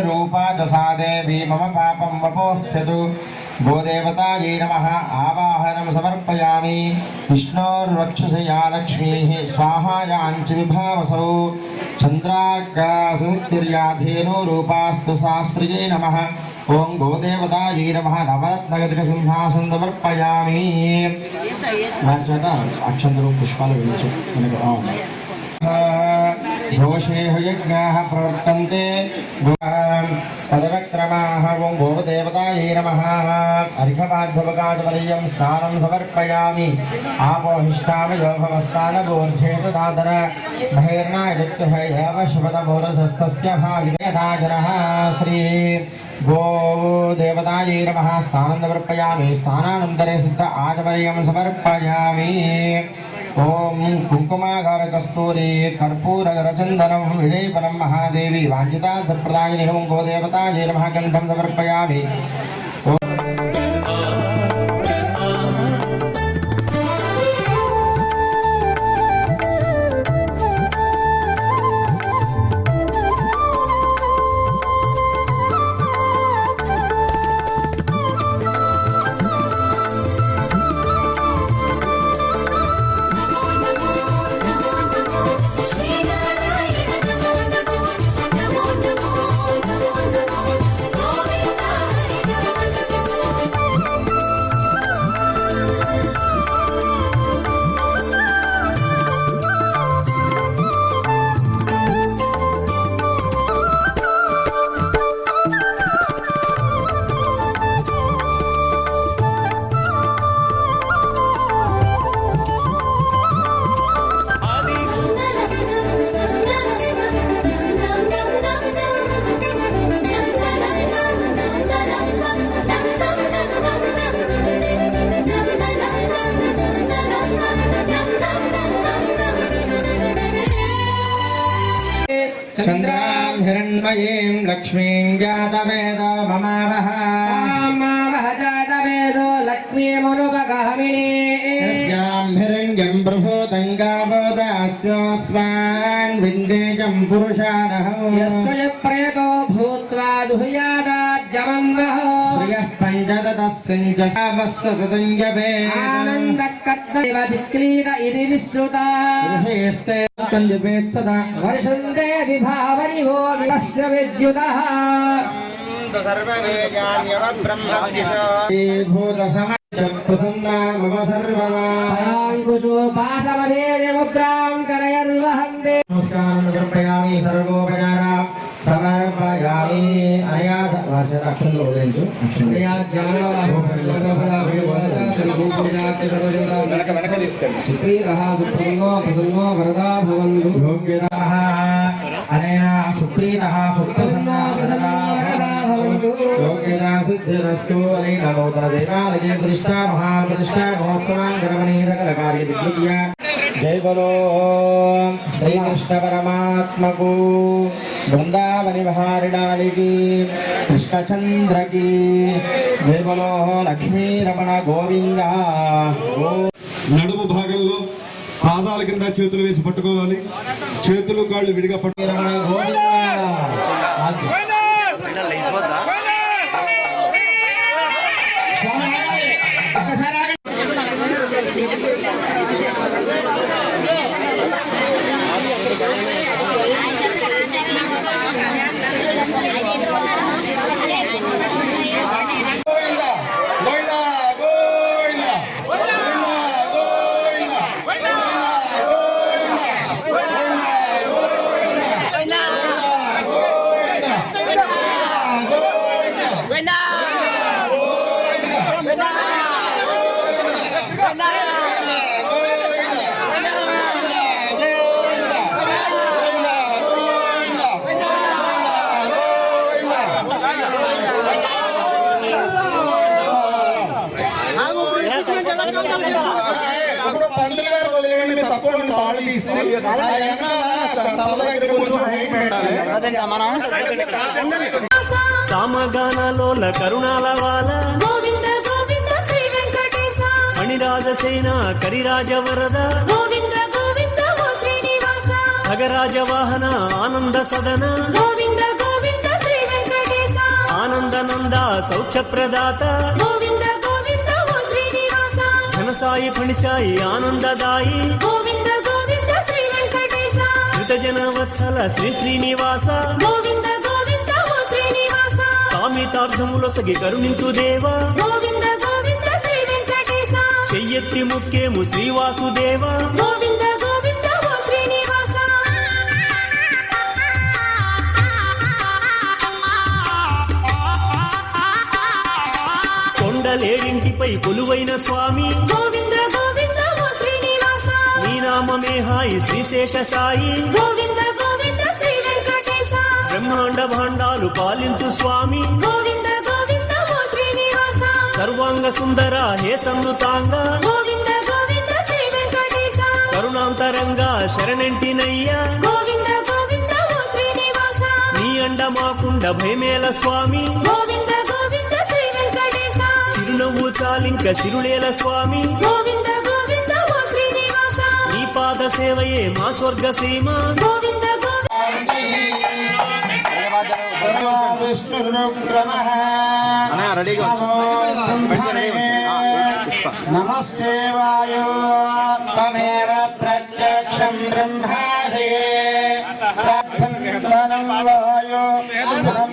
ధేనురూపా చ సా దేవి మమ పాపం వపోహ్యతు గోదేవతాయై నమ. ఆవాహనం సమర్పయామి. విష్ణోర్వక్షసయా లక్ష్మీ. స్వాహాయాంచి విభావసౌ. చంద్రాగ్రాసుతిర్యా ధేనురూపాస్తు శాస్త్రియై నమ. ఓం గోదేవతాయై నమ. నవరత్నగజక సింహాసనం సమర్పయామి వారి చేత అక్షంతరు పుష్పాలు వేయించు మనకు ఘోషేహ యజ్ఞాః ప్రవర్తంతే పదవక్రమాः ఓం భూవదేవతాయే నమః అర్ఘమాధ్యమకాజమనీయం స్నానం సమర్పయామి ఆపోహిష్టామ యోభవస్థాన బోర్ధేత దాదర భైర్నాయత్తుహయవ శుభదమూరధస్తస్య భావినయథాజనः శ్రీ గో దేవతాయే నమః స్నానం సమర్పయామి స్నానానంతరే సిద్ధ ఆజమనీయం సమర్పయామి ఓం కుంకుమాగార కస్తూరి కర్పూరగరచందనం విజయపరం మహాదేవి వాంఛితార్థప్రదాయిని ఓం గోదేవతాయై నమః గంధం సమర్పయామి. హిరణ్మయీం లక్ష్మీం జాతవేద మమావహ వేదో లక్ష్మీమనుపగామిని యస్యాం హిరణ్యం ప్రభూతం గావోదాస్యోస్మాన్ విందేజం పురుషానః యస్య ప్రేతో భూత్వా దుహ్యాదాజ్యమం శ్రియః చిక్రీడ ఇది విశ్రుత వర్షంతే విభావరి వో వివస్య విద్యుత నమస్కారం సమర్పయామి సర్వోపచార అక్షంలో వదిలించు వెనక తీసుకెళ్ళి అనేన సుప్రీతః సుప్రసన్నా. యోగ్యతా సిద్ధిరస్తు అనేన నూతన దేవాలయ ప్రతిష్టా మహాప్రతిష్టా మహోత్సవాంగరమణీ సకల కార్య దిగ్విజయ. జై బలో. శ్రీకృష్ణ పరమాత్మకు. బృందావని విహారిణాలికి కృష్ణచంద్రకి జై బలో లక్ష్మీ రమణ గోవింద. నడుము భాగంలో పాదాల కింద చేతులు వేసి పట్టుకోవాలి. చేతులు కాళ్ళు విడిగా పట్టు రమణ గోవింద. పంతులు గారు వదిలేయండి తప్పకుండా తాళి తీసి. ఆ వెనకాల తల దగ్గర కొంచెం హైట్ పెట్టాలి? సామగానలోల కరుణాల వాల. గోవింద గోవింద శ్రీ వెంకటేశ. మణిరాజసేన కరిరాజ వరద. గోవింద గోవింద శ్రీనివాస. ఖగరాజ వాహన ఆనంద సదన. గోవింద ఆనందనంద సౌఖ్య ప్రదాత గోవింద గోవింద ఓ శ్రీనివాస. ఘనసాయి ఆనందదాయి. గోవింద గోవింద శ్రీ వెంకటేశ. వత్సల శ్రీ శ్రీనివాస. గోవింద గోవింద ఓ శ్రీనివాస. కామితార్థములొసగి కరుణించు దేవా. గోవింద గోవింద శ్రీ వెంకటేశ. చెయ్యెత్తి ముఖ్యము శ్రీవాసుదేవ. గోవింద కొలువైన స్వామి. గోవింద గోవింద ఓ శ్రీనివాస. నీ నామమే హాయి శ్రీశేష సాయి. గోవింద గోవింద శ్రీ వెంకటేశ. బ్రహ్మాండ భాండాలు పాలించు స్వామి. గోవింద గోవింద ఓ శ్రీనివాస. సర్వాంగ సుందర హే సంనుతాంగ గోవింద గోవింద శ్రీ వెంకటేశ. కరుణాంతరంగా శరణంటినయ్యా. గోవింద గోవింద ఓ శ్రీనివాస. నీ అండ మాకుండ భయమేల స్వామి. గోవింద చిరునవ్వు చాలింక శిరులేల స్వామి. గోవింద గోవింద ఓ శ్రీనివాస. నీ పాద సేవయే మా స్వర్గ సీమ. గోవింద నమస్తే. వాయో. ప్రత్యక్షం బ్రహ్మాసి ధనం వాయో. ధనం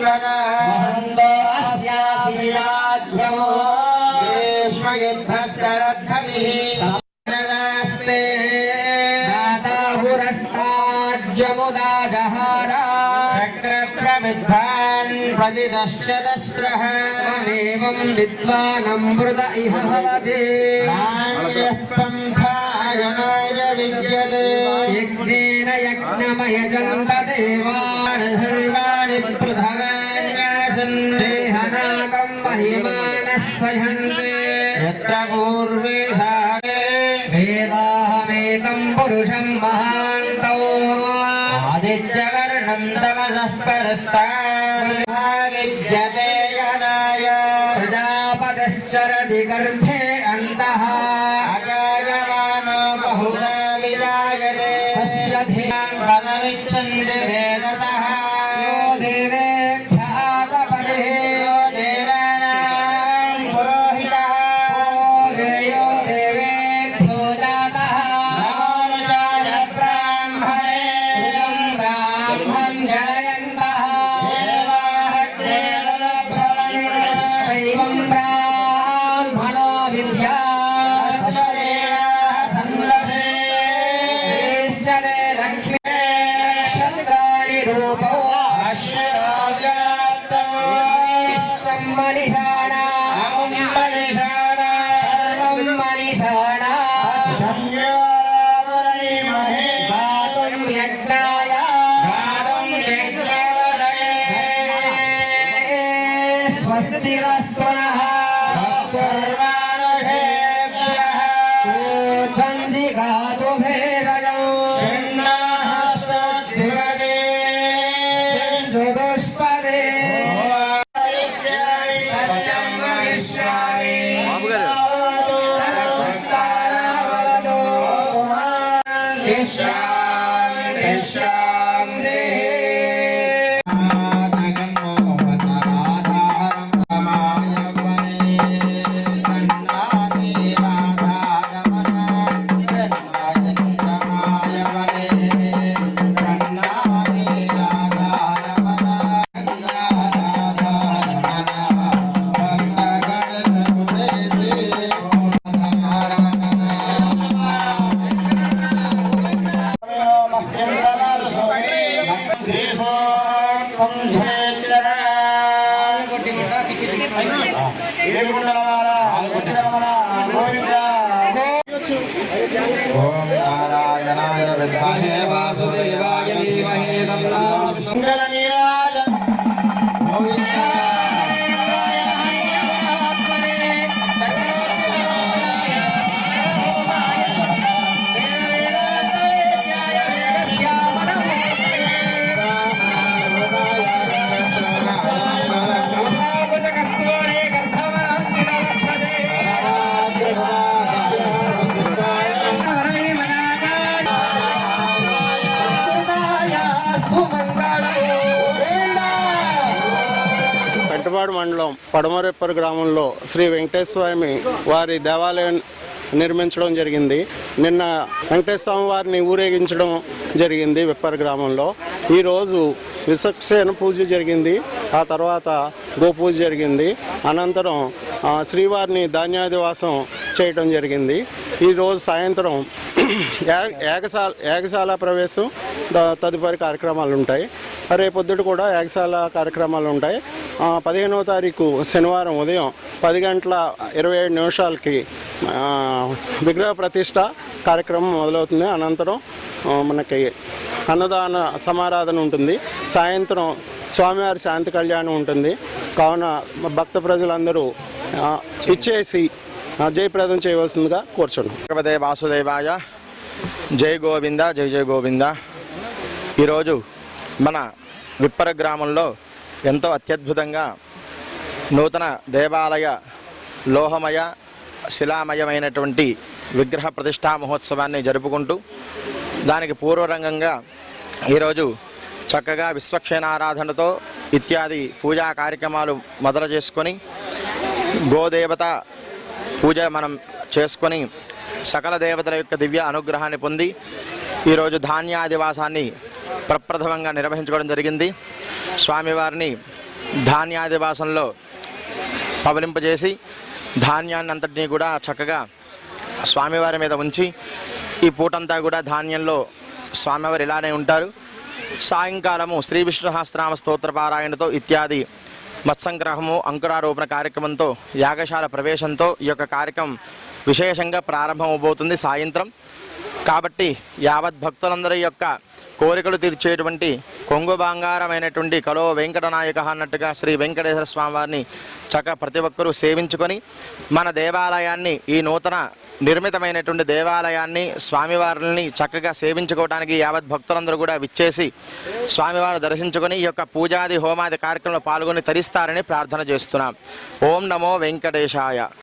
वसन्तो अस्यासिराध्यमो ग्रीष्मयुद्धशरद्धभिः समस्ते दाताहुरस्ताद्यमुदा जहारा चक्रप्रविद्वान् पदिदश्च दस्रः एवं विद्वानमृत विद्यते। यज्ञमय जन्मदेवान् सर्वाणि पृथवान्यासन्देहनाकं महिमानः सयन्ते यत्र पूर्वे सागे वेदाहमेकं पुरुषं गर्भे अन्तः। अजायमानो बहुधा। తస్య ధియాం स्वस्तिरस्तुनः పడమరెప్పర్ గ్రామంలో శ్రీ వెంకటేశ్వర స్వామి వారి దేవాలయం నిర్మించడం జరిగింది. నిన్న వెంకటేశ్వర స్వామి వారిని ఊరేగించడం జరిగింది విప్పర్ గ్రామంలో. ఈరోజు విసక్షేణ పూజ జరిగింది. ఆ తర్వాత గోపూజ జరిగింది. అనంతరం శ్రీవారిని ధాన్యాదివాసం చేయటం జరిగింది. ఈరోజు సాయంత్రం ఏ- ఏకశాల ఏకశాల ప్రవేశం తదుపరి కార్యక్రమాలు ఉంటాయి. రేపొద్దుట కూడా యాగశాల కార్యక్రమాలు ఉంటాయి. పదిహేనవ తారీఖు శనివారం ఉదయం పది గంటల ఇరవై ఏడు నిమిషాలకి విగ్రహ ప్రతిష్ట కార్యక్రమం మొదలవుతుంది. అనంతరం మనకి అన్నదాన సమారాధన ఉంటుంది. సాయంత్రం స్వామివారి శాంతి కళ్యాణం ఉంటుంది. కావున భక్త ప్రజలందరూ ఇచ్చేసి జయప్రదం చేయవలసిందిగా కోరుచున్నాం. వాసుదేవాయ. జై గోవింద జై జై గోవింద. ఈరోజు మన విప్పర గ్రామంలో ఎంతో అత్యద్భుతంగా నూతన దేవాలయ లోహమయ శిలామయమైనటువంటి విగ్రహ ప్రతిష్టా మహోత్సవాన్ని జరుపుకుంటూ దానికి పూర్వరంగంగా ఈరోజు చక్కగా విశ్వక్షేణారాధనతో ఇత్యాది పూజా కార్యక్రమాలు మొదలు చేసుకొని గోదేవత పూజ మనం చేసుకొని సకల దేవతల యొక్క దివ్య అనుగ్రహాన్ని పొంది ఈరోజు ధాన్యాదివాసాన్ని ప్రప్రథమంగా నిర్వహించుకోవడం జరిగింది. స్వామివారిని ధాన్యాదివాసంలో పవలింపజేసి ధాన్యాన్ని అంతటినీ కూడా చక్కగా స్వామివారి మీద ఉంచి ఈ పూటంతా కూడా ధాన్యంలో స్వామివారు ఇలానే ఉంటారు. సాయంకాలము శ్రీ విష్ణు సహస్రనామ స్తోత్ర పారాయణతో ఇత్యాది మత్సంగ్రహము అంకురారోపణ కార్యక్రమంతో యాగశాల ప్రవేశంతో ఈ యొక్క కార్యక్రమం విశేషంగా ప్రారంభమవబోతుంది. సాయంత్రం కాబట్టి యావత్ భక్తులందరి యొక్క కోరికలు తీర్చేటువంటి కొంగు బంగారమైనటువంటి కలో వెంకటనాయక అన్నట్టుగా శ్రీ వెంకటేశ్వర స్వామి వారిని చక్క ప్రతి ఒక్కరూ సేవించుకొని మన దేవాలయాన్ని ఈ నూతన నిర్మితమైనటువంటి దేవాలయాన్ని స్వామివారిని చక్కగా సేవించుకోవడానికి యావత్ భక్తులందరూ కూడా విచ్చేసి స్వామివారు దర్శించుకొని ఈ యొక్క పూజాది హోమాది కార్యక్రమంలో పాల్గొని తరిస్తారని ప్రార్థన చేస్తున్నాం. ఓం నమో వెంకటేశాయ.